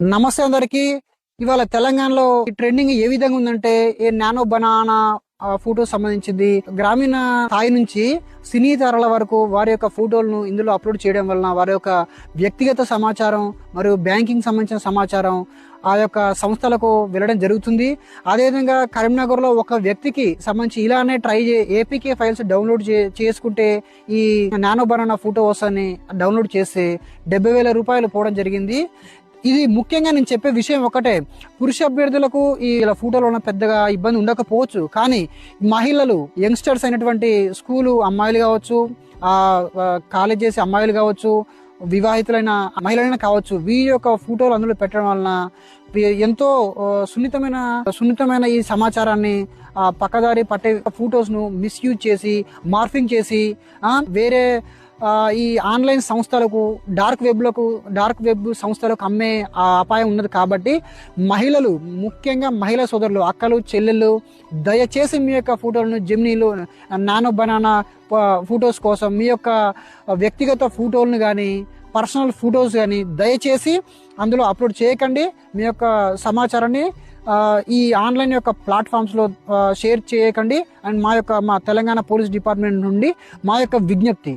నమస్తే అందరికి. ఇవాళ తెలంగాణలో ట్రెండింగ్ ఏ విధంగా ఉందంటే ఏ నానో బనానా ఫోటో సంబంధించింది. గ్రామీణ స్థాయి నుంచి సినీ తారల వరకు వారి యొక్క ఫోటోలను ఇందులో అప్లోడ్ చేయడం వలన వారి యొక్క వ్యక్తిగత సమాచారం మరియు బ్యాంకింగ్ సంబంధించిన సమాచారం ఆ యొక్క సంస్థలకు వెళ్ళడం జరుగుతుంది. అదేవిధంగా కరీంనగర్లో ఒక వ్యక్తికి సంబంధించి ఇలానే ట్రై చే ఏపీకే ఫైల్స్ డౌన్లోడ్ చే చేసుకుంటే ఈ నానో బనానా ఫోటో వస్తాన్ని డౌన్లోడ్ చేస్తే డెబ్బై వేల రూపాయలు పోవడం జరిగింది. ఇది ముఖ్యంగా నేను చెప్పే విషయం ఒకటే. పురుష అభ్యర్థులకు ఈ ఇలా ఫోటోలో ఉన్న పెద్దగా ఇబ్బంది ఉండకపోవచ్చు. కానీ మహిళలు యంగ్స్టర్స్ అయినటువంటి స్కూలు అమ్మాయిలు కావచ్చు కాలేజ్ చేసే అమ్మాయిలు కావచ్చు వివాహితులైన మహిళలైనా కావచ్చు వీరి యొక్క ఫోటోలు అందులో పెట్టడం వలన ఎంతో సున్నితమైన సున్నితమైన ఈ సమాచారాన్ని ఆ, పక్కదారి పట్టే ఫొటోస్ను మిస్యూజ్ చేసి మార్ఫింగ్ చేసి వేరే ఈ ఆన్లైన్ సంస్థలకు డార్క్ వెబ్లకు డార్క్ వెబ్ సంస్థలకు అమ్మే ఆ అపాయం ఉన్నది కాబట్టి మహిళలు ముఖ్యంగా మహిళా సోదరులు అక్కలు చెల్లెళ్ళు దయచేసి మీ యొక్క ఫోటోలను జెమినీలు నానో బనానా ఫొటోస్ కోసం మీ యొక్క వ్యక్తిగత ఫోటోలను కానీ పర్సనల్ ఫొటోస్ కానీ దయచేసి అందులో అప్లోడ్ చేయకండి. మీ యొక్క సమాచారాన్ని ఈ ఆన్లైన్ యొక్క ప్లాట్ఫామ్స్లో షేర్ చేయకండి. అండ్ మా యొక్క మా తెలంగాణ పోలీస్ డిపార్ట్మెంట్ నుండి మా యొక్క విజ్ఞప్తి.